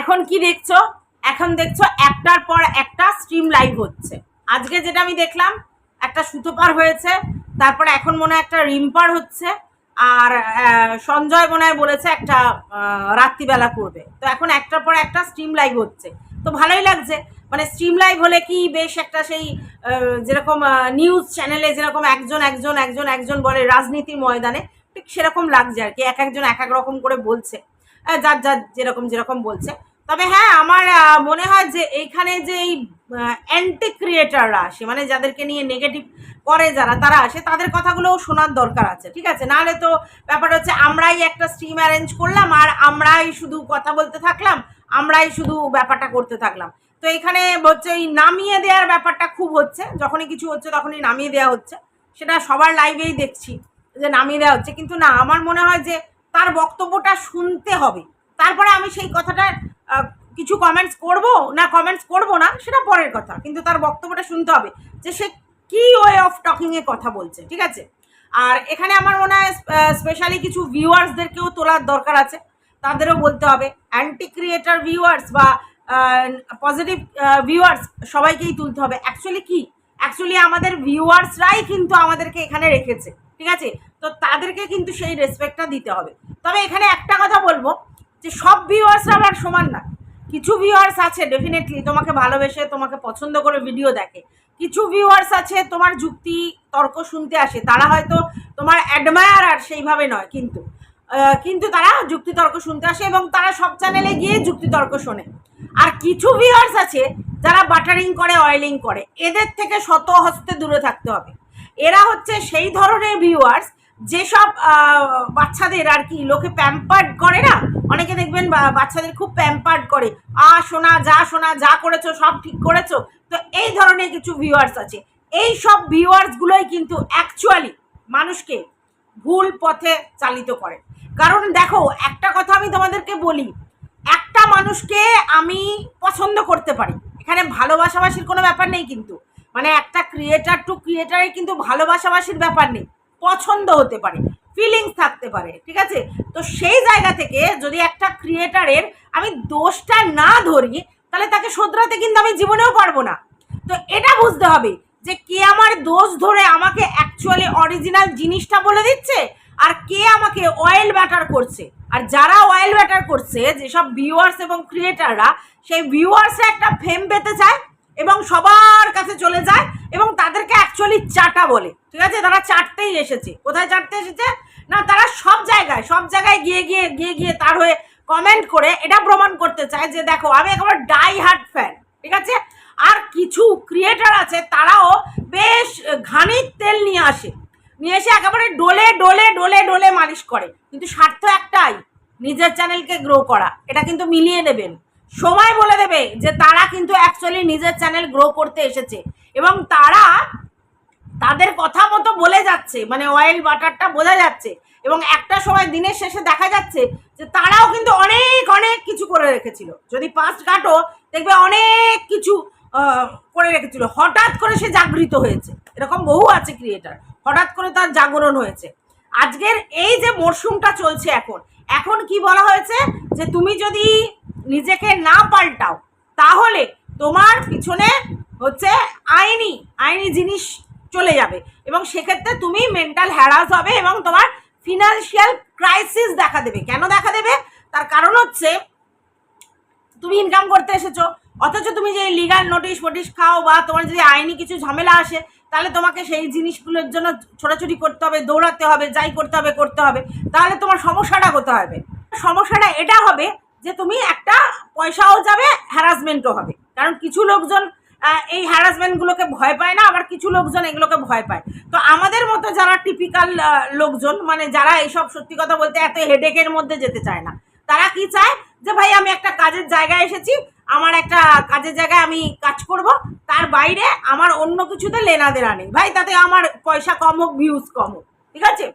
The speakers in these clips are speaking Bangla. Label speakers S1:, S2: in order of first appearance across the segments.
S1: এখন কি দেখছ? এখন দেখছ একটার পর একটা স্ট্রিম লাইভ হচ্ছে। আজকে যেটা আমি দেখলাম, একটা সুতোপার হয়েছে, তারপর এখন মনে হয় একটা রিম্পার হচ্ছে, আর সঞ্জয় মনে হয় বলেছে একটা রাত্রিবেলা করবে। তো এখন একটার পর একটা স্ট্রিম লাইভ হচ্ছে। তো ভালোই লাগছে। মানে স্ট্রিম লাইভ হলে কি বেশ একটা সেই যেরকম নিউজ চ্যানেলে যেরকম একজন একজন একজন একজন বলে রাজনীতির ময়দানে, ঠিক সেরকম লাগছে আর কি। এক একজন এক এক রকম করে বলছে। যার যার যেরকম যেরকম বলছে। তবে হ্যাঁ আমার মনে হয় যে এইখানে যে এই অ্যান্টি ক্রিয়েটাররা আসে মানে যাদেরকে নিয়ে নেগেটিভ করে যারা, তারা আসে, তাদের কথাগুলোও শোনার দরকার আছে, ঠিক আছে? নাহলে তো ব্যাপার হচ্ছে আমরাই একটা স্ট্রিম অ্যারেঞ্জ করলাম, আর আমরাই শুধু কথা বলতে থাকলাম, আমরাই শুধু ব্যাপারটা করতে থাকলাম। তো এখানে হচ্ছে এই নামিয়ে দেওয়ার ব্যাপারটা খুব হচ্ছে, যখনই কিছু হচ্ছে তখনই নামিয়ে দেওয়া হচ্ছে। সেটা সবার লাইভেই দেখছি যে নামিয়ে দেওয়া হচ্ছে, কিন্তু না, আমার মনে হয় যে তার বক্তব্যটা শুনতে হবে। তারপরে আমি সেই কথাটা কিছু কমেন্টস করব না কমেন্টস করব না, সেটা পরের কথা। কিন্তু তার বক্তব্যটা শুনতে হবে যে সে কি ওয়ে অফ টকিংয়ে কথা বলছে, ঠিক আছে? আর এখানে আমার মনে হয় স্পেশালি কিছু ভিউয়ার্সদেরকেও তোলার দরকার আছে। তাদেরও বলতে হবে। অ্যান্টি ক্রিয়েটার ভিউয়ার্স বা পজিটিভ ভিউয়ার্স সবাইকেই তুলতে হবে। অ্যাকচুয়ালি কি? অ্যাকচুয়ালি আমাদের ভিউয়ার্সরাই কিন্তু আমাদেরকে এখানে রেখেছে। ঠিক আছে? তো তাদেরকে কিন্তু সেই রেসপেক্টটা দিতে হবে। তবে এখানে একটা কথা বলব, যে সব ভিউয়ার্সরা আবার সমান না। কিছু ভিউয়ার্স আছে ডেফিনেটলি তোমাকে ভালোবেসে, তোমাকে পছন্দ করে ভিডিও দেখে। কিছু ভিউয়ার্স আছে, তোমার যুক্তি, তর্ক শুনতে আসে। তারা হয়তো তোমার অ্যাডমায়ার আর সেইভাবে নয় কিন্তু। কিন্তু তারা যুক্তি, তর্ক শুনতে আসে এবং তারা সব চ্যানেলে গিয়ে যুক্তি, তর্ক শোনে। আর কিছু ভিউয়ার্স আছে, যারা বাটারিং করে অয়েলিং করে। এদের থেকে শত হস্তে দূরে থাকতে হবে। এরা হচ্ছে সেই ধরনের ভিউয়ার্স যেসব বাচ্চাদের আর কি লোকে প্যাম্পার্ড করে না? অনেকে দেখবেন বাচ্চাদের খুব প্যাম্পার্ড করে। আ শোনা যা শোনা যা করেছ, সব ঠিক করেছ। তো এই ধরনের কিছু ভিউয়ার্স আছে। এই সব ভিউয়ার্সগুলোই কিন্তু অ্যাকচুয়ালি মানুষকে ভুল পথে চালিত করে। কারণ দেখো, একটা কথা আমি তোমাদেরকে বলি, একটা মানুষকে আমি পছন্দ করতে পারি। এখানে ভালোবাসাবাসির কোনো ব্যাপার নেই কিন্তু। মানে একটা ক্রিয়েটার টু ক্রিয়েটারে কিন্তু ভালোবাসাবাসির ব্যাপার নেই, পছন্দ হতে পারে ফিলিংস থাকতে পারে, ঠিক আছে? তো সেই জায়গা থেকে যদি একটা ক্রিয়েটারের আমি দোষটা না ধরি, তাহলে তাকে শোধরাতে কিন্তু আমি জীবনেও পারব না। তো এটা বুঝতে হবে যে কে আমার দোষ ধরে আমাকে অ্যাকচুয়ালি অরিজিনাল জিনিসটা বলে দিচ্ছে, আর কে আমাকে অয়েল ব্যাটার করছে। আর যারা অয়েল ব্যাটার করছে, যেসব ভিউয়ার্স এবং ক্রিয়েটাররা সেই ভিউয়ার্সরা একটা ফেম পেতে চায় এবং সবার কাছে চলে যায় এবং তাদেরকে অ্যাকচুয়ালি চাটা বলে। ঠিক আছে? তারা চাটতেই এসেছে। কোথায় চাটতে এসেছে? না, তারা সব জায়গায় সব জায়গায় গিয়ে গিয়ে গিয়ে গিয়ে তার হয়ে কমেন্ট করে এটা প্রমাণ করতে চায় যে, দেখো, আমি একেবারে ডাই হার্ট ফ্যান ঠিক আছে? আর কিছু ক্রিয়েটার আছে, তারাও বেশ ঘানির তেল নিয়ে আসে। নিয়ে এসে একেবারে ডোলে ডোলে ডোলে ডোলে মালিশ করে। কিন্তু স্বার্থ একটাই, নিজের চ্যানেলকে গ্রো করা। এটা কিন্তু মিলিয়ে নেবেন। সময় বলে দেবে যে তারা কিন্তু অ্যাকচুয়ালি নিজের চ্যানেল গ্রো করতে এসেছে। এবং তারা তাদের কথা মতো বলে যাচ্ছে মানে অয়েল বাটারটা বোঝা যাচ্ছে। এবং একটা সময় দিনের শেষে দেখা যাচ্ছে যে তারাও কিন্তু অনেক অনেক কিছু করে রেখেছিল। যদি পাঁচ কাটো দেখবে অনেক কিছু করে রেখেছিল। হঠাৎ করে সে জাগৃত হয়েছে। এরকম বহু আছে ক্রিয়েটার হঠাৎ করে তার জাগরণ হয়েছে। আজকের এই যে মরশুমটা চলছে এখন এখন কি বলা হয়েছে? যে তুমি যদি নিজেকে না পাল্টাও, তাহলে তোমার পিছনে হচ্ছে আইনি আইনি জিনিস চলে যাবে। এবং সেক্ষেত্রে তুমি মেন্টাল হ্যারাস হবে এবং তোমার ফিনান্সিয়াল ক্রাইসিস দেখা দেবে। কেন দেখা দেবে? তার কারণ হচ্ছে, তুমি ইনকাম করতে এসেছ, অথচ তুমি যে লিগাল নোটিশ ফোটিশ খাও বা তোমার যদি আইনি কিছু ঝামেলা আসে, তাহলে তোমাকে সেই জিনিসগুলোর জন্য ছোটাছুটি করতে হবে, দৌড়াতে হবে, যাই করতে হবে করতে হবে। তাহলে তোমার সমস্যাটা কোথায় হবে? সমস্যাটা এটা হবে যে তুমি একটা পয়সাও যাবে হ্যারাসমেন্টও হবে। কারণ কিছু লোকজন এই হ্যারাসমেন্টগুলোকে ভয় পায় না, আবার কিছু লোকজন এগুলোকে ভয় পায়। তো আমাদের মতো যারা টিপিক্যাল লোকজন মানে যারা এইসব সত্যি কথা বলতে এত হেডেকের মধ্যে যেতে চায় না, তারা কি চায়? যে ভাই, আমি একটা কাজের জায়গায় এসেছি, আমার একটা কাজের জায়গায় আমি কাজ করব, তার বাইরে আমার অন্য কিছুতে লেনা দেনা নেই। ভাই, তাতে আমার পয়সা কম হোক ভিউজ কম হোক, ঠিক আছে?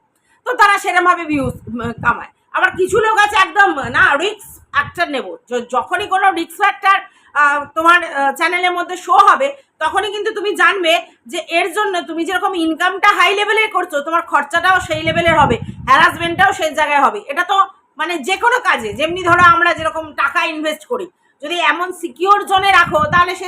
S1: তো তারা সেরমভাবে ভিউজ কামায়। আবার কিছু লোক আছে একদম, না রিক্স অ্যাক্টার নেব। যখনই কোনো রিক্স ফ্যাক্টর তোমার চ্যানেলের মধ্যে শো হবে, তখনই কিন্তু তুমি জানবে যে এর জন্য তুমি যেরকম ইনকামটা হাই লেভেলের করছ, তোমার খরচাটাও সেই লেভেলের হবে হ্যারাসমেন্টটাও সেই জায়গায় হবে। এটা তো মানে যে কোনো কাজে, যেমনি ধরো আমরা যেরকম টাকা ইনভেস্ট করি যদি এমন সিকিওর জোনে রাখো, তাহলে সে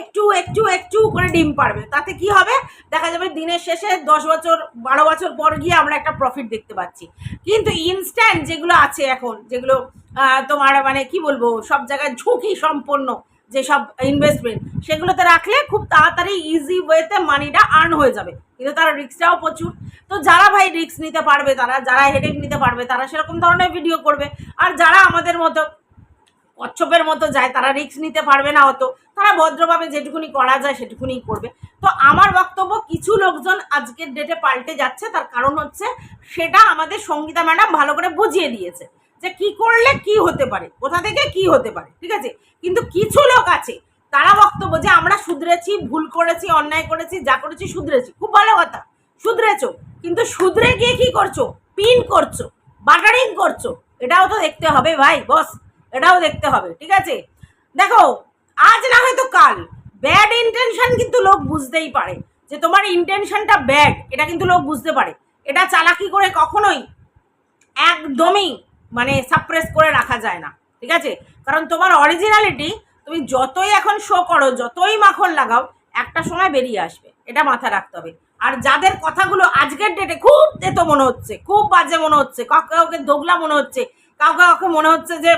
S1: একটু একটু একটু করে ডিম পারবে। তাতে কি হবে? দেখা যাবে দিনের শেষে দশ বছর, বারো বছর পর গিয়ে আমরা একটা প্রফিট দেখতে পাচ্ছি। কিন্তু ইনস্ট্যান্ট যেগুলো আছে এখন, যেগুলো তোমার মানে কি বলব, সব জায়গায় ঝুঁকি সম্পন্ন যেসব ইনভেস্টমেন্ট সেগুলোতে রাখলে খুব তাড়াতাড়ি ইজি ওয়েতে মানিটা আর্ন হয়ে যাবে। কিন্তু তার রিস্কটাও প্রচুর। তো যারা ভাই রিস্ক নিতে পারবে, তারা, যারা হেডেক নিতে পারবে, তারা সেরকম ধরনের ভিডিও করবে। আর যারা আমাদের মতো কচ্ছপের মতো যায়, তারা রিস্ক নিতে পারবে না অত। তারা ভদ্রভাবে যেটুকুনি করা যায় সেটুকুনি করবে। তো আমার বক্তব্য, কিছু লোকজন আজকের ডেটে পাল্টে যাচ্ছে, তার কারণ হচ্ছে সেটা আমাদের সঙ্গীতা ম্যাডাম ভালো করে বুঝিয়ে দিয়েছে যে কি করলে কি হতে পারে, কোথা থেকে কি হতে পারে, ঠিক আছে? কিন্তু কিছু লোক আছে, তারা বক্তব্য যে আমরা শুধরেছি, ভুল করেছি, অন্যায় করেছি, যা করেছি শুধরেছি, খুব ভালো কথা, শুধরেছো, কিন্তু শুধরে গিয়ে কি করছ? পিন করছ, বাটারিং করছ, এটাও তো দেখতে হবে ভাই, বস। এটাও দেখতে হবে, ঠিক আছে? দেখো, আজ না হয়তো কাল। ব্যাড ইন্টেনশন কিন্তু লোক বুঝতেই পারে যে তোমার ইন্টেনশনটা ব্যাড এটা কিন্তু লোক বুঝতে পারে। এটা চালাকি করে কখনোই একদমই মানে সাপ্রেস করে রাখা যায় না, ঠিক আছে? কারণ তোমার অরিজিনালিটি তুমি যতই এখন শো করো, যতই মাখন লাগাও, একটা সময় বেরিয়ে আসবে, এটা মাথায় রাখতে হবে। আর যাদের কথাগুলো আজকের ডেটে খুব তেতো মনে হচ্ছে, খুব বাজে মনে হচ্ছে, কাউকে কাউকে দোগলা মনে হচ্ছে, কাউকে কাউকে মনে হচ্ছে যে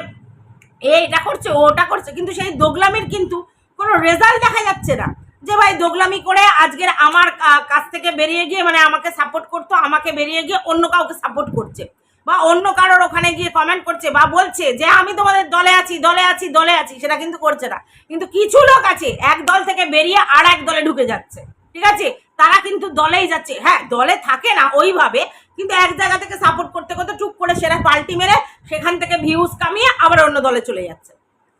S1: এটা করছে, ওটা করছে, কিন্তু সেই দোগলামির কিন্তু কোনো রেজাল্ট দেখা যাচ্ছে না। যে ভাই দোগলামি করে আজকের আমার কাছ থেকে বেরিয়ে গিয়ে মানে আমাকে সাপোর্ট করতো, আমাকে বেরিয়ে গিয়ে অন্য কাউকে সাপোর্ট করছে বা অন্য কারোর ওখানে গিয়ে কমেন্ট করছে বা বলছে যে আমি তোমাদের দলে আছি দলে আছি দলে আছি, সেটা কিন্তু করছে না। কিন্তু কিছু লোক আছে, এক দল থেকে বেরিয়ে আর এক দলে ঢুকে যাচ্ছে, ঠিক আছে? তারা কিন্তু দলেই যাচ্ছে। হ্যাঁ দলে থাকে না, ওইভাবে কিন্তু এক জায়গা থেকে সাপোর্ট করতে করতে টুক করে সেরা পাল্টি মেরে সেখান থেকে ভিউজ কামিয়ে আবার অন্য দলে চলে যাচ্ছে।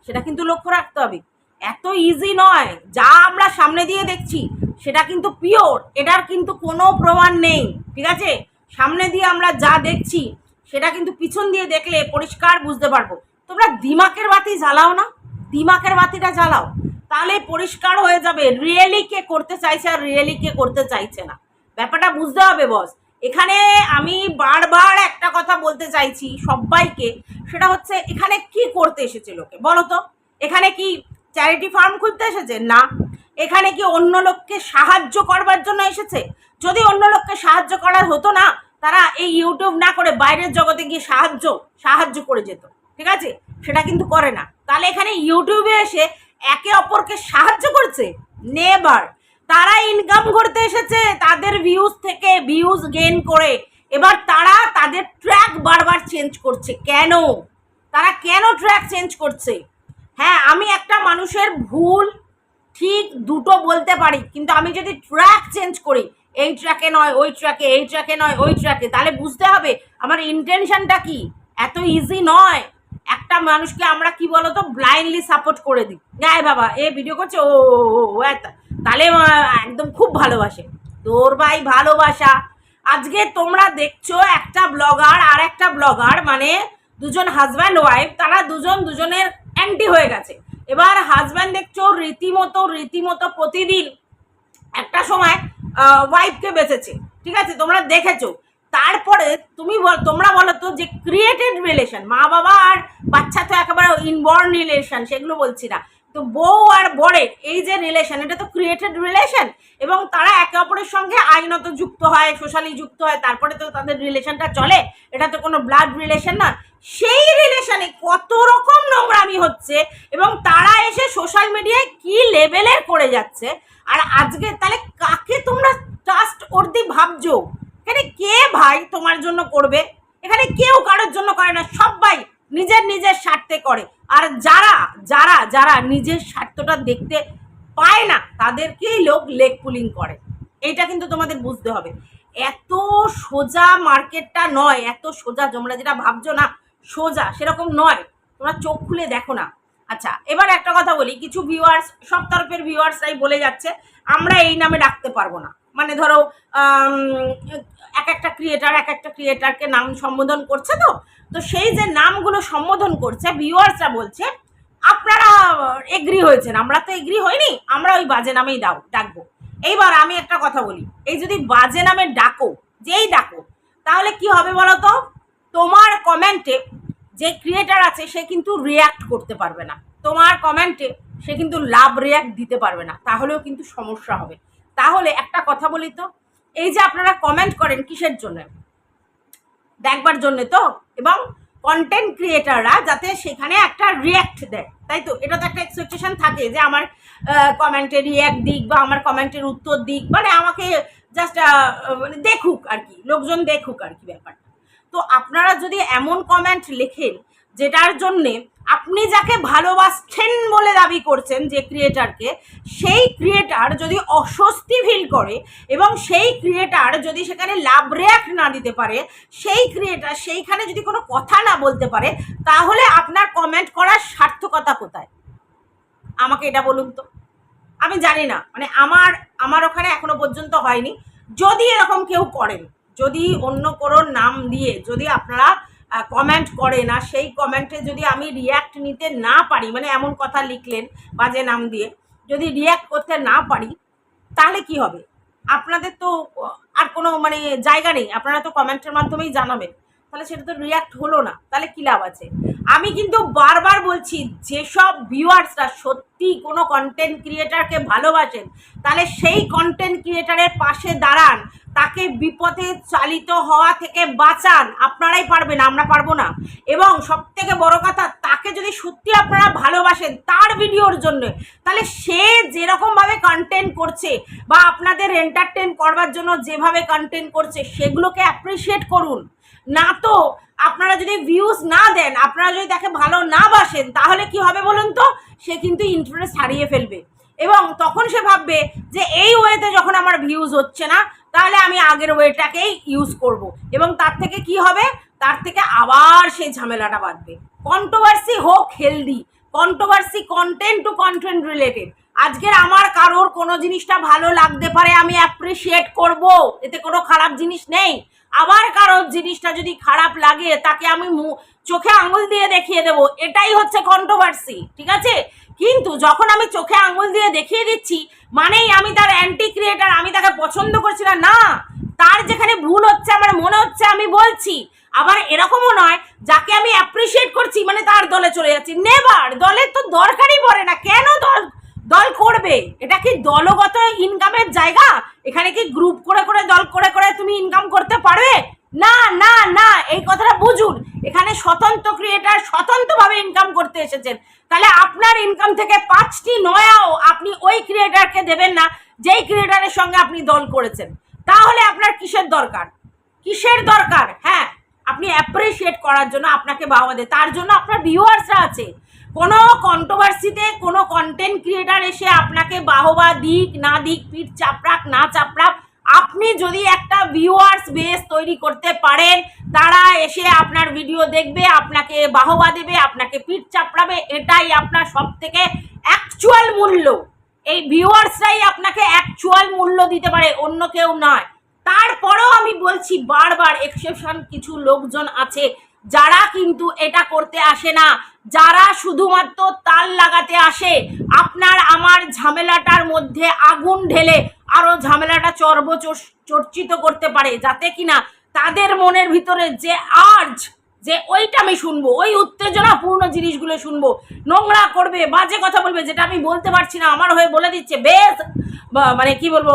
S1: সেটা কিন্তু লক্ষ্য রাখতে হবে। এত ইজি নয়। যা আমরা সামনে দিয়ে দেখছি, সেটা কিন্তু পিওর এটার কিন্তু কোনো প্রমাণ নেই। ঠিক আছে? সামনে দিয়ে আমরা যা দেখছি, সেটা কিন্তু পিছন দিয়ে দেখলে পরিষ্কার বুঝতে পারব। তোমরা দিমাকের বাতি জ্বালাও না। দিমাকের বাতিটা জ্বালাও। তাহলে পরিষ্কার হয়ে যাবে। রিয়েলি কে করতে চাইছে আর রিয়েলি কে করতে চাইছে না? ব্যাপারটা বুঝতে হবে বস এখানে আমি বারবার একটা কথা বলতে চাইছি সবাইকে, সেটা হচ্ছে এখানে কি করতে এসেছে লোকে? বলো তো, এখানে কি চ্যারিটি ফার্ম খুলতে এসেছে? না। এখানে কি অন্য লোককে সাহায্য করবার জন্য এসেছে? যদি অন্য লোককে সাহায্য করার হতো না, তারা এই ইউটিউব না করে বাইরের জগতে গিয়ে সাহায্য সাহায্য করে যেত, ঠিক আছে? সেটা কিন্তু করে না। তাহলে এখানে ইউটিউবে এসে একে অপরকে সাহায্য করছে? নেবার তারা ইনকাম করতে এসেছে, তাদের ভিউজ থেকে ভিউজ গেন করে। এবার তারা তাদের ট্র্যাক বারবার চেঞ্জ করছে। কেন? তারা কেন ট্র্যাক চেঞ্জ করছে? হ্যাঁ আমি একটা মানুষের ভুল ঠিক দুটো বলতে পারি, কিন্তু আমি যদি ট্র্যাক চেঞ্জ করি, এই ট্র্যাকে নয়, ওই ট্র্যাকে এই ট্র্যাকে নয়, ওই ট্র্যাকে তাহলে বুঝতে হবে আমার ইন্টেনশনটা কি? এত ইজি নয়। একটা মানুষকে আমরা কি বলতো ব্লাইন্ডলি সাপোর্ট করে দিই। গায়ে বাবা এ ভিডিও করছে ও ও, তাহলে একদম খুব ভালোবাসে। তোর ভাই ভালোবাসা। আজকে তোমরা দেখছ একটা ব্লগার আর একটা ব্লগার মানে দুজন হাজব্যান্ড ওয়াইফ তারা দুজন দুজনের অ্যান্টি হয়ে গেছে। এবার হাজব্যান্ড দেখছ রীতিমতো রীতিমতো প্রতিদিন একটা সময় ওয়াইফকে বেঁচেছে। ঠিক আছে? তোমরা দেখেছ। তারপরে তুমি তোমরা বলো তো যে ক্রিয়েটেড রিলেশন মা বাবা আর বাচ্চা তো একেবারে ইনবর্ন রিলেশন সেগুলো বলছি না। তো বউ আর বরের এই যে রিলেশন এটা তো ক্রিয়েটেড রিলেশন এবং তারা একে অপরের সঙ্গে আইনত যুক্ত হয় সোশ্যালি যুক্ত হয়, তারপরে তো তাদের রিলেশনটা চলে, এটা তো কোনো ব্লাড রিলেশন না সেই রিলেশনে কত রকম নোংরামি হচ্ছে, এবং তারা এসে সোশ্যাল মিডিয়ায় কি লেভেলের করে যাচ্ছে, আর আজকে তাহলে কাকে তোমরা ট্রাস্ট করতে ভাবছ? এখানে কে ভাই তোমার জন্য করবে? এখানে কেউ কারোর জন্য করে না, সবাই নিজের নিজের স্বার্থে করে। আর যারা যারা যারা নিজের স্বার্থটা দেখতে পায় না, তাদেরকেই লোক লেগ পুলিং করে। এইটা কিন্তু তোমাদের বুঝতে হবে। এত সোজা মার্কেটটা নয়, এত সোজা, তোমরা যেটা ভাবছ না, সোজা, সেরকম নয়। তোমরা চোখ খুলে দেখো না। আচ্ছা এবার একটা কথা বলি, কিছু ভিউয়ার্স সব তরফের ভিউয়ার্সরাই বলে যাচ্ছে, আমরা এই নামে ডাকতে পারব না। মানে ধরো এক একটা ক্রিয়েটার এক একটা ক্রিয়েটারকে নাম সম্বোধন করছে তো? তো সেই যে নামগুলো সম্বোধন করছে ভিউয়ার্সরা বলছে, আপনারা এগ্রি হয়েছেন, আমরা তো এগ্রি হইনি, আমরা ওই বাজে নামেই দাও ডাকবো। এইবার আমি একটা কথা বলি, এই যদি বাজে নামে ডাকো, যেই ডাকো, তাহলে কি হবে বলো তো তোমার কমেন্টে যে ক্রিয়েটার আছে, সে কিন্তু রিয়াক্ট করতে পারবে না। তোমার কমেন্টে সে কিন্তু লাভ রিয়াক্ট দিতে পারবে না, তাহলেও কিন্তু সমস্যা হবে। তাহলে একটা কথা বলি তো, এই যে আপনারা কমেন্ট করেন কিসের জন্য? দেখবার জন্য তো? এবং কন্টেন্ট ক্রিয়েটাররা যাতে সেখানে একটা রিয়্যাক্ট দেয়, তাই তো? এটা তো একটা এক্সপেকটেশন থাকে যে আমার কমেন্টে রিয়্যাক্ট দিক বা আমার কমেন্টের উত্তর দিক মানে আমাকে জাস্ট মানে দেখুক আর কি, লোকজন দেখুক আর কি ব্যাপারটা। তো আপনারা যদি এমন কমেন্ট লেখেন যেটার জন্যে আপনি যাকে ভালোবাসছেন বলে দাবি করছেন যে ক্রিয়েটারকে সেই ক্রিয়েটার যদি অস্বস্তি ফিল করে এবং সেই ক্রিয়েটার যদি সেখানে লাভ রিয়াক্ট না দিতে পারে, সেই ক্রিয়েটার সেইখানে যদি কোনো কথা না বলতে পারে, তাহলে আপনার কমেন্ট করার সার্থকতা কোথায়? আমাকে এটা বলুন তো। আমি জানি না মানে আমার আমার ওখানে এখনও পর্যন্ত হয়নি। যদি এরকম কেউ করেন, যদি অন্য কোনো নাম দিয়ে, যদি আপনারা কমেন্ট করে না, সেই কমেন্টে যদি আমি রিয়্যাক্ট নিতে না পারি মানে এমন কথা লিখলেন বাজে নাম দিয়ে, যদি রিয়্যাক্ট করতে না পারি, তাহলে কি হবে? আপনাদের তো আর কোনো মানে জায়গা নেই, আপনারা তো কমেন্টের মাধ্যমেই জানাবেন। তাহলে সেটা তো রিয়াক্ট হলো না, তাহলে কী লাভ আছে? আমি কিন্তু বারবার বলছি, যেসব ভিউয়ার্সরা সত্যি কোনো কন্টেন্ট ক্রিয়েটারকে ভালোবাসেন, তাহলে সেই কন্টেন্ট ক্রিয়েটারের পাশে দাঁড়ান, তাকে বিপথে চালিত হওয়া থেকে বাঁচান, আপনারাই পারবেন, আমরা পারব না। এবং সব থেকে বড় কথা, তাকে যদি সত্যি আপনারা ভালোবাসেন তার ভিডিওর জন্য, তাহলে সে যেরকমভাবে কন্টেন্ট করছে বা আপনাদের এন্টারটেন করবার জন্য যেভাবে কন্টেন্ট করছে, সেগুলোকে অ্যাপ্রিসিয়েট করুন। না তো, আপনারা যদি ভিউজ না দেন, আপনারা যদি তাকে ভালো না বাসেন, তাহলে কি হবে বলুন তো? সে কিন্তু ইন্টারেস্ট হারিয়ে ফেলবে। এবং তখন সে ভাববে যে এই ওয়েতে যখন আমার ভিউজ হচ্ছে না, তাহলে আমি আগের ওয়েটাকেই ইউজ করব। এবং তার থেকে কি হবে? তার থেকে আবার সেই ঝামেলাটা বাঁধবে। কন্ট্রোভার্সি হোক healthy controversy content to content related আজকের আমার কারোর কোনো জিনিসটা ভালো লাগতে পারে, আমি অ্যাপ্রিসিয়েট করব। এতে কোনো খারাপ জিনিস নেই। আবার কারোর জিনিসটা যদি খারাপ লাগে, তাকে আমি চোখে আঙুল দিয়ে দেখিয়ে দেবো। এটাই হচ্ছে কন্ট্রোভার্সি ঠিক আছে? কিন্তু যখন আমি চোখে আঙুল দিয়ে দেখিয়ে দিচ্ছি, মানেই আমি তার অ্যান্টি ক্রিয়েটার আমি তাকে পছন্দ করছি না। না, তার যেখানে ভুল হচ্ছে, আমার মনে হচ্ছে, আমি বলছি। আবার এরকমও নয়, যাকে আমি অ্যাপ্রিসিয়েট করছি মানে তার দলে চলে যাচ্ছি। নেবার দলের তো দরকারই পড়ে না। কেন দল দল করবে? এটা কি দলগত ইনকামের জায়গা? এখানে কি গ্রুপ করে করে দল করে করে তুমি ইনকাম করতে পারবে? না না না, এই কথাটা বুঝুন। এখানে স্বতন্ত্র ক্রিয়েটার স্বতন্ত্রভাবে ইনকাম করতে এসেছেন। তাহলে আপনার ইনকাম থেকে পাঁচটি নয়াও আপনি ওই ক্রিয়েটারকে দেবেন না, যেই ক্রিয়েটারের সঙ্গে আপনি দল করেছেন। তাহলে আপনার কিসের দরকার? কিসের দরকার? হ্যাঁ আপনি অ্যাপ্রিসিয়েট করার জন্য আপনাকে বাহবা দেয়। তার জন্য আপনার ভিউয়ার্সরা আছে। কোনো কন্ট্রোভার্সিতে কোনো কন্টেন্ট ক্রিয়েটার এসে আপনাকে বাহবা দিক, না দিক, পিঠ চাপড়াক, না চাপড়াক, আপনি যদি একটা ভিউয়ার্স বেস তৈরি করতে পারেন, তারা এসে আপনার ভিডিও দেখবে, আপনাকে বাহবা দেবে, আপনাকে পিঠ চাপড়াবে, এটাই আপনার সব থেকে অ্যাকচুয়াল মূল্য। এই ভিউয়ার্সরাই আপনাকে অ্যাকচুয়াল মূল্য দিতে পারে, অন্য কেউ নয়। তারপরেও আমি বলছি বারবার এক্সেপশন কিছু লোকজন আছে যারা কিন্তু এটা করতে আসে না, যারা শুধুমাত্র তাল লাগাতে আসে, আপনার আমার ঝামেলাটার মধ্যে আগুন ঢেলে আরও ঝামেলাটা চর্ব চর্চিত করতে পারে, যাতে কিনা তাদের মনের ভিতরে যে আর্জ যে ওইটা আমি শুনব, ওই উত্তেজনাপূর্ণ জিনিসগুলো শুনব, নোংরা করবে, বাজে কথা বলবে, যেটা আমি বলতে পারছি না, আমার হয়ে বলে দিচ্ছে, বেশ মানে কি বলব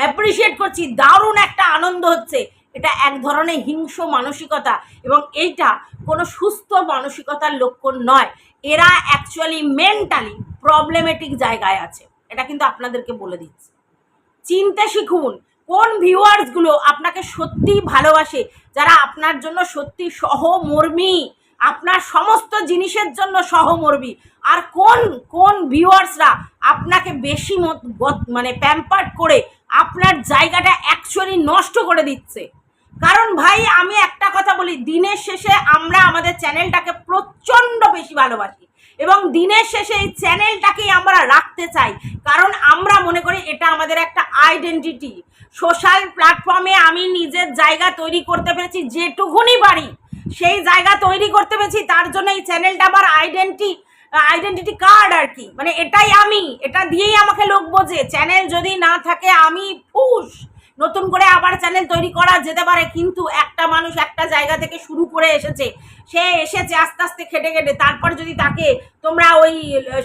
S1: অ্যাপ্রিসিয়েট করছি, দারুণ একটা আনন্দ হচ্ছে। এটা এক ধরনের হিংস্র মানসিকতা এবং এইটা কোনো সুস্থ মানসিকতার লক্ষণ নয়। এরা অ্যাকচুয়ালি মেন্টালি প্রবলেমেটিক জায়গায় আছে। এটা কিন্তু আপনাদেরকে বলে দিচ্ছি। চিনতে শিখুন কোন ভিউয়ার্সগুলো আপনাকে সত্যি ভালোবাসে, যারা আপনার জন্য সত্যি সহমর্মী, আপনার সমস্ত জিনিসের জন্য সহমর্মী, আর কোন কোন ভিউয়ার্সরা আপনাকে বেশি মানে প্যাম্পার্ড করে আপনার জায়গাটা অ্যাকচুয়ালি নষ্ট করে দিচ্ছে। কারণ ভাই, আমি একটা কথা বলি, দিনের শেষে আমরা আমাদের চ্যানেলটাকে প্রচণ্ড বেশি ভালোবাসি এবং দিনের শেষে এই চ্যানেলটাকেই আমরা রাখতে চাই। কারণ আমরা মনে করি এটা আমাদের একটা আইডেন্টিটি সোশ্যাল প্ল্যাটফর্মে আমি নিজের জায়গা তৈরি করতে পেরেছি যেটুকুনি পারি। সেই জায়গা তৈরি করতে পেরেছি, তার জন্য এই চ্যানেলটা আমার আইডেন্টি আইডেন্টিটি কার্ড আর কি। মানে এটাই আমি, এটা দিয়েই আমাকে লোক বোঝে। চ্যানেল যদি না থাকে, আমি ফুস। নতুন করে আবার চ্যানেল তৈরি করা যেতে পারে, কিন্তু একটা মানুষ একটা জায়গা থেকে শুরু করে এসেছে, সে এসেছে আস্তে আস্তে খেটে খেটে, তারপর যদি তাকে তোমরা ওই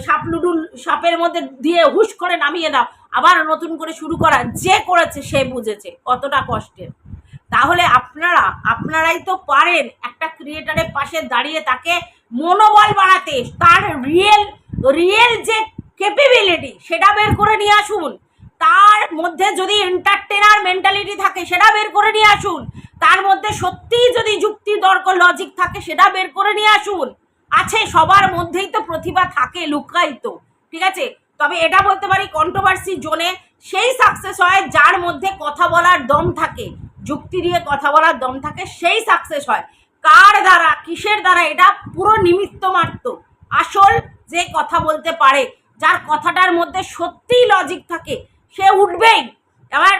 S1: সাপ লুডুল সাপের মধ্যে দিয়ে হুশ করে নামিয়ে দাও, আবার নতুন করে শুরু করা যে করেছে সে বুঝেছে কতটা কষ্টের। তাহলে আপনারা, আপনারাই তো পারেন একটা ক্রিয়েটারের পাশে দাঁড়িয়ে তাকে মনোবল বাড়াতে, তার রিয়েল রিয়েল যে ক্যাপেবিলিটি সেটা বের করে নিয়ে আসুন। তার মধ্যে যদি এন্টারটেনার মেন্টালিটি থাকে, সেটা বের করে নিয়ে আসুন। তার মধ্যে সত্যিই যদি যুক্তি তর্ক লজিক থাকে, সেটা বের করে নিয়ে আসুন। আছে, সবার মধ্যেই তো প্রতিভা থাকে, লুকায়িত। ঠিক আছে? তবে এটা বলতে পারি কন্ট্রোভার্সি জোনে সেই সাকসেস হয় যার মধ্যে কথা বলার দম থাকে। যুক্তি দিয়ে কথা বলার দম থাকে, সেই সাকসেস হয়। কার দ্বারা, কিসের দ্বারা, এটা পুরো নিমিত্ত মাত্র। আসল যে কথা বলতে পারে, যার কথাটার মধ্যে সত্যিই লজিক থাকে সে উঠবেই। এবার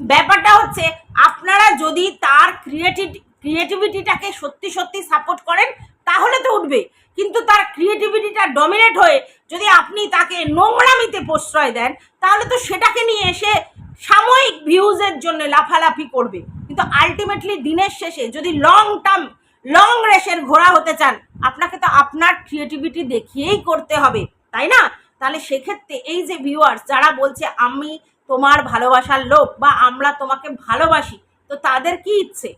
S1: ব্যাপারটা হচ্ছে, আপনারা যদি তার ক্রিয়েটিভ ক্রিয়েটিভিটিটাকে সত্যি সত্যি সাপোর্ট করেন, তাহলে তো উঠবে কিন্তু তার ক্রিয়েটিভিটিটা ডমিনেট হয়ে যদি আপনি তাকে নোংরামিতে প্রশ্রয় দেন, তাহলে তো সেটাকে নিয়ে এসে সাময়িক ভিউজের জন্য লাফালাফি করবে। কিন্তু আলটিমেটলি দিনের শেষে যদি লং টার্ম লং রেসের ঘোড়া হতে চান, আপনাকে তো আপনার ক্রিয়েটিভিটি দেখিয়েই করতে হবে, তাই না? তাহলে সেক্ষেত্রে এই যে ভিউয়ার্স যারা বলছে, আমি তোমার ভালোবাসার লোক বা আমরা তোমাকে ভালোবাসি তো তাদের কি ইচ্ছে?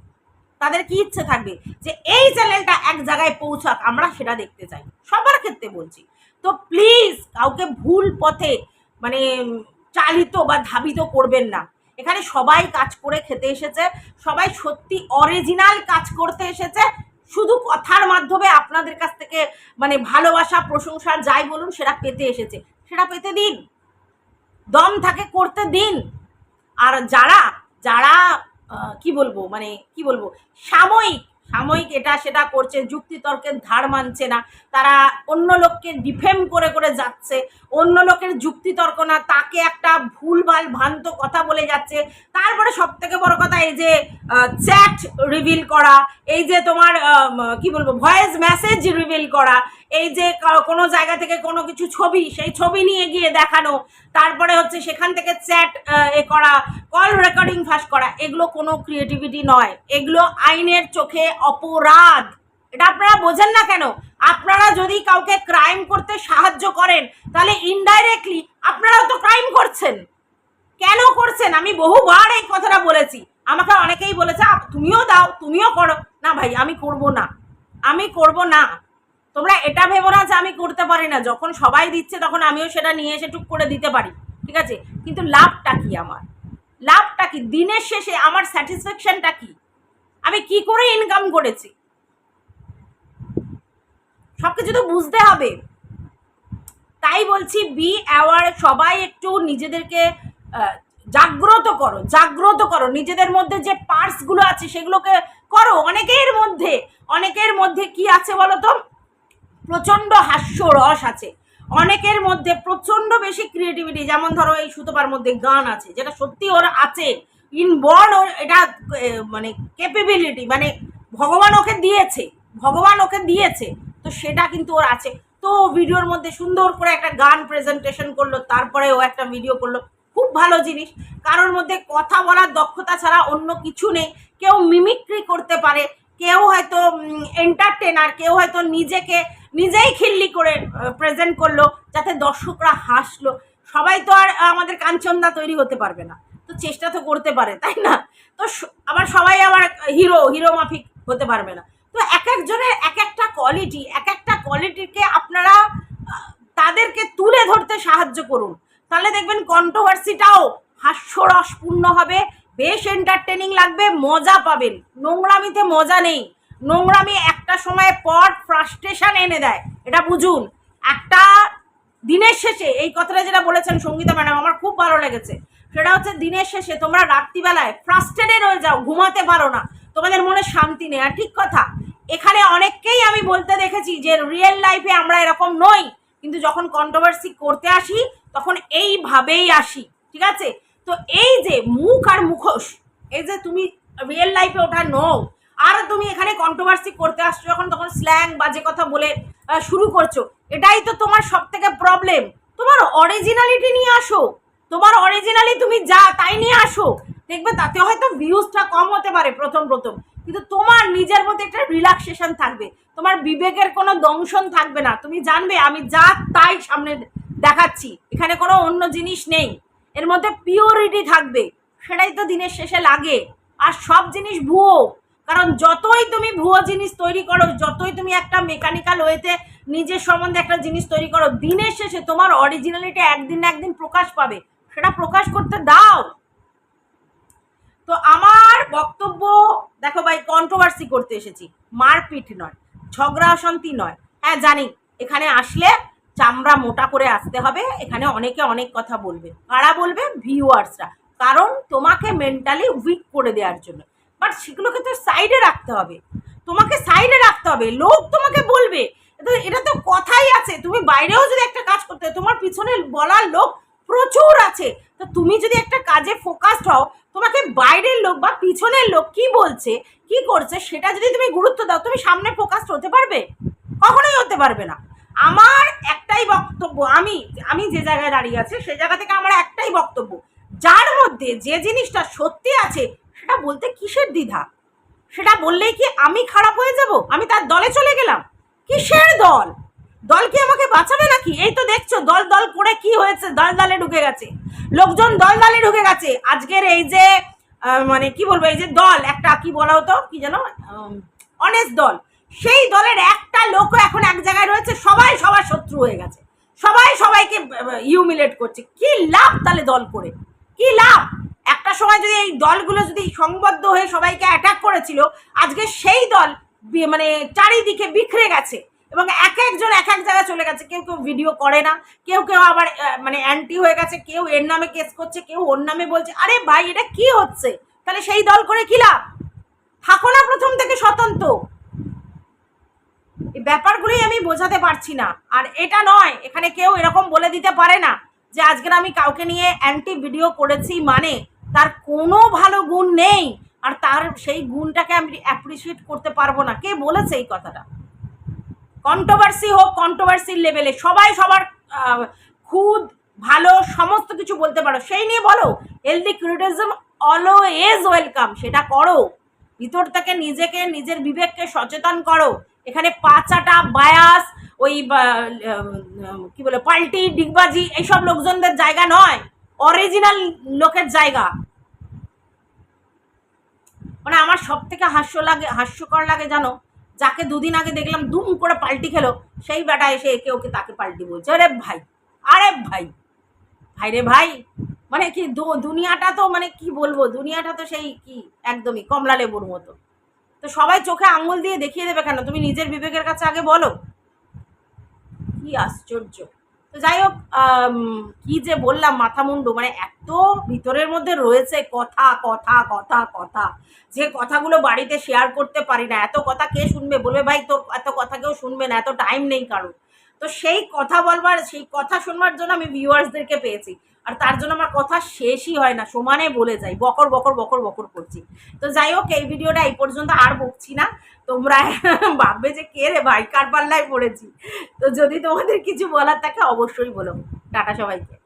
S1: তাদের কি ইচ্ছে থাকবে? যে এই চ্যানেলটা এক জায়গায় পৌঁছাক, আমরা সেটা দেখতে চাই। সবার ক্ষেত্রে বলছি। তো প্লিজ কাউকে ভুল পথে মানে চালিত বা ধাবিত করবেন না। এখানে সবাই কাজ করে খেতে এসেছে, সবাই সত্যি অরিজিনাল কাজ করতে এসেছে শুধু কথার মাধ্যমে আপনাদের কাছ থেকে মানে ভালোবাসা, প্রশংসা, যাই বলুন, সেটা পেতে এসেছে। সেটা পেতে দিন। দম থাকে করতে দিন। আর যারা যারা কি বলব মানে কি বলব, সাময়িক সাময়িক এটা সেটা করছে, যুক্তিতর্কের ধার মানছে না, তারা অন্য লোককে ডিফেম করে করে যাচ্ছে, অন্য লোকের যুক্তিতর্ক না, তাকে একটা ভুলভাল ভ্রান্ত কথা বলে যাচ্ছে। তারপরে সব থেকে বড় কথা এই যে চ্যাট রিভিল করা, এই যে তোমার কি বলব, ভয়েস মেসেজ রিভিল করা, এই যে কোনো জায়গা থেকে কোনো কিছু ছবি, সেই ছবি নিয়ে গিয়ে দেখানো, তারপরে হচ্ছে সেখান থেকে চ্যাট এ করা, কল রেকর্ডিং ফাঁস করা, এগুলো কোনো ক্রিয়েটিভিটি নয়, এগুলো আইনের চোখে অপরাধ। এটা আপনারা বোঝেন না কেন? আপনারা যদি কাউকে ক্রাইম করতে সাহায্য করেন, তাহলে ইনডাইরেক্টলি আপনারাও তো ক্রাইম করছেন। কেন করছেন? আমি বহুবার এই কথাটা বলেছি। আমাকে অনেকেই বলেছে, "আপ- তুমিও দাও, তুমিও করো। না ভাই, আমি করব না। আমি করব না। তোমরা এটা ভেবো না যে আমি করতে পারি না। যখন সবাই দিচ্ছে, তখন আমিও সেটা নিয়ে এসে টুক করে দিতে পারি। ঠিক আছে? কিন্তু লাভটা কি আমার? লাভটা কি? দিনের শেষে আমার স্যাটিসফ্যাকশনটা কি? আমি কি করে ইনকাম করেছি? সব কিছু তো বুঝতে হবে। তাই বলছি বি অ্যাওয়ার সবাই একটু নিজেদেরকে জাগ্রত করো জাগ্রত করো। নিজেদের মধ্যে যে পার্টসগুলো আছে সেগুলোকে করো। অনেকের মধ্যে অনেকের মধ্যে কি আছে বলো তো প্রচণ্ড হাস্য রস আছে। অনেকের মধ্যে প্রচণ্ড বেশি ক্রিয়েটিভিটি যেমন ধরো এই সুতোপার মধ্যে গান আছে, যেটা সত্যি ওর আছে। ইনবর্ন এটা মানে ক্যাপেবিলিটি মানে ভগবান ওকে দিয়েছে, ভগবান ওকে দিয়েছে, তো সেটা কিন্তু ওর আছে। তো ভিডিওর মধ্যে সুন্দর করে একটা গান প্রেজেন্টেশন করল তারপরে ও একটা ভিডিও করল, খুব ভালো জিনিস। কারোর মধ্যে কথা বলার দক্ষতা ছাড়া অন্য কিছু নেই। কেউ মিমিক্রি করতে পারে, কেউ হয়তো এন্টারটেনার কেউ হয়তো নিজেকে, নিজেই খিল্লি করে প্রেজেন্ট করল, যাতে দর্শকরা হাসলো। সবাই তো আর আমাদের কাঞ্চনদা তৈরি হতে পারবে না। তো চেষ্টা তো করতে পারে, তাই না? তো আবার সবাই আবার হিরো হিরো মাফিক হতে পারবে না। তো এক একজনের এক একটা কোয়ালিটি এক একটা কোয়ালিটিকে আপনারা, তাদেরকে তুলে ধরতে সাহায্য করুন। তাহলে দেখবেন কন্ট্রোভার্সিটাও হাস্যরসপূর্ণ হবে, বেশ এন্টারটেনিং লাগবে, মজা পাবেন। নোংরামিতে মজা নেই। নোংরামি একটা সময় পর ফ্রাস্ট্রেশন এনে দেয়। এটা বুঝুন। একটা দিনের শেষে, এই কথাটা যেটা বলেছেন সঙ্গীতা ম্যাডাম, আমার খুব ভালো লেগেছে। সেটা হচ্ছে দিনের শেষে তোমরা রাত্রিবেলায় ফ্রাস্ট্রেটেড হয়ে যাও, ঘুমাতে পারো না। তোমাদের মনে শান্তি নেই। আর ঠিক কথা, এখানে অনেককেই আমি বলতে দেখেছি যে রিয়েল লাইফে আমরা এরকম নই। কিন্তু যখন কন্ট্রোভার্সি করতে আসি, তখন এইভাবেই আসি। ঠিক আছে? তো এই যে মুখ আর মুখোশ, এই যে তুমি রিয়েল লাইফে ওঠা নও, আর তুমি এখানে কন্ট্রোভার্সি করতে আসছো, যখন তখন স্ল্যাং বাজে কথা বলে শুরু করছ, এটাই তো তোমার সব থেকে প্রবলেম তোমার অরিজিনালিটি নিয়ে আসো। তোমার অরিজিনালি তুমি যা তাই নিয়ে আসো। দেখবে তাতে হয়তো ভিউজটা কম হতে পারে প্রথম প্রথম। কিন্তু তোমার নিজের মধ্যে একটা রিল্যাক্সেশন থাকবে। তোমার বিবেকের কোনো দংশন থাকবে না। তুমি জানবে, আমি যা তাই সামনে দেখাচ্ছি। এখানে কোনো অন্য জিনিস নেই। এর মধ্যে পিওরিটি থাকবে। সেটাই তো দিনের শেষে লাগে। আর সব জিনিস ভুয়ো। কারণ যতই তুমি ভুয়ো জিনিস তৈরি করো, যতই তুমি একটা মেকানিক্যাল ওয়েতে নিজের সম্বন্ধে একটা জিনিস তৈরি করো, দিনের শেষে তোমার অরিজিনালিটি একদিন না একদিন প্রকাশ পাবে। সেটা প্রকাশ করতে দাও। তো আমার বক্তব্য, দেখো ভাই কন্ট্রোভার্সি করতে এসেছি। মারপিট নয়, ঝগড়া অশান্তি নয়। হ্যাঁ জানি, এখানে আসলে চামড়া মোটা করে আসতে হবে। এখানে অনেকে অনেক কথা বলবে। কারা বলবে? ভিউয়ার্সরা কারণ তোমাকে মেন্টালি উইক করে দেওয়ার জন্য। বাট সেগুলোকে তো সাইডে রাখতে হবে। তোমাকে সাইডে রাখতে হবে। লোক তোমাকে বলবে। এটা তো কথাই আছে। তুমি বাইরেও যদি একটা কাজ করতে, তোমার পিছনে বলার লোক প্রচুর আছে। তো তুমি যদি একটা কাজে ফোকাসড হও, তোমাকে বাইরের লোক বা পিছনের লোক কি বলছে, কি করছে, সেটা যদি তুমি গুরুত্ব দাও, তুমি সামনে ফোকাসড হতে পারবে? কখনোই হতে পারবে না। আমার একটাই বক্তব্য, আমি আমি যে জায়গায় দাঁড়িয়ে আছি, সেই জায়গা থেকে আমার একটাই বক্তব্য, যার মধ্যে যে জিনিসটা সত্যি আছে, সেটা বলতে কিসের দ্বিধা? সেটা বললেই কি আমি খারাপ হয়ে যাব? আমি তার দলে চলে গেলাম? কিসের দল? দল কি আমাকে বাঁচাবে নাকি? এই তো দেখছ, দল দল করে কি হয়েছে? দল দলে ঢুকে গেছে। লোকজন দল দলে ঢুকে গেছে। আজকের এই যে মানে কি বলব, এই যে দল, একটা কি বলা হতো? কি যেন? অনেস্ট দল। সেই দলের একটা লোকও এখন এক জায়গায় রয়েছে। সবাই সবার শত্রু হয়ে গেছে। সবাই সবাইকে ইউমিলেট করছে। কি লাভ তাহলে দল করে? কি লাভ? একটা সময় যদি এই দলগুলো যদি সংবদ্ধ হয়ে সবাইকে অ্যাটাক করেছিল, আজকে সেই দল মানে চারিদিকে বিখরে গেছে। এবং এক একজন এক এক জায়গায় চলে গেছে। কেউ কেউ ভিডিও করে না, কেউ কেউ আবার মানে অ্যান্টি হয়ে গেছে, কেউ এর নামে কেস করছে, কেউ ওর নামে বলছে, আরে ভাই, এটা কি হচ্ছে? তাহলে সেই দল করে কি লাভ? থাকো না প্রথম থেকে স্বতন্ত্র। এই ব্যাপারগুলোই আমি বোঝাতে পারছি না। আর এটা নয়, এখানে কেউ এরকম বলে দিতে পারে না যে আজকের আমি কাউকে নিয়ে অ্যান্টি ভিডিও করেছি মানে তার কোনো ভালো গুণ নেই। আর তার সেই গুণটাকে আমি অ্যাপ্রিসিয়েট করতে পারব না। কে বলেছে এই কথাটা? কন্ট্রোভার্সি হোক কন্ট্রোভার্সির লেভেলে সবাই সবার খুদ, ভালো, সমস্ত কিছু বলতে পারো। সেই নিয়ে বলো হেলদি ক্রিটিজম অলওয়েজ ওয়েলকাম সেটা করো। ভিতর থেকে নিজেকে, নিজের বিবেককে সচেতন করো। এখানে পাচাটা বায়াস ওই কি বলে, পাল্টি, ডিগবাজি, এইসব লোকজনদের জায়গা নয়। অরিজিনাল লোকের জায়গা। মানে আমার সব থেকে হাস্য লাগে, হাস্যকর লাগে জানো? যাকে দুদিন আগে দেখলাম দুম করে পাল্টি খেলো, সেই বেটা এসে একে ওকে তাকে পাল্টি বলছে আরে ভাই আরে ভাই ভাই রে ভাই মানে কি দুনিয়াটা তো মানে কি বলব, দুনিয়াটা তো সেই কি একদমই কমলা লেবুর মতো। তো সবাই চোখে আঙুল দিয়ে দেখিয়ে দেবে কেন? তুমি নিজের বিবেকের কাছে আগে বলো। কি আশ্চর্য। তো যাই হোক কি যে বললাম মাথা মুন্ডু মানে এত ভিতরের মধ্যে রয়েছে কথা কথা কথা কথা, যে কথাগুলো বাড়িতে শেয়ার করতে পারি না। এত কথা কে শুনবে? বলবে, ভাই, তোর এত কথা কেউ শুনবে না, এত টাইম নেই কারোর। তো সেই কথা বলবার, সেই কথা শুনবার জন্য আমি ভিউয়ার্সদেরকে পেয়েছি। আর তার জন্য আমার কথা শেষই হয় না, সমানে বলে যাই, বকর বকর বকর বকর করছি। তো যাই হোক, এই ভিডিওটা এই পর্যন্ত আর বকছি না। তোমরা ভাববে যে কে রে ভাই, কার পাল্লায় পড়েছি? তো যদি তোমাদের কিছু বলার থাকে, অবশ্যই বলো। টাটা সবাইকে।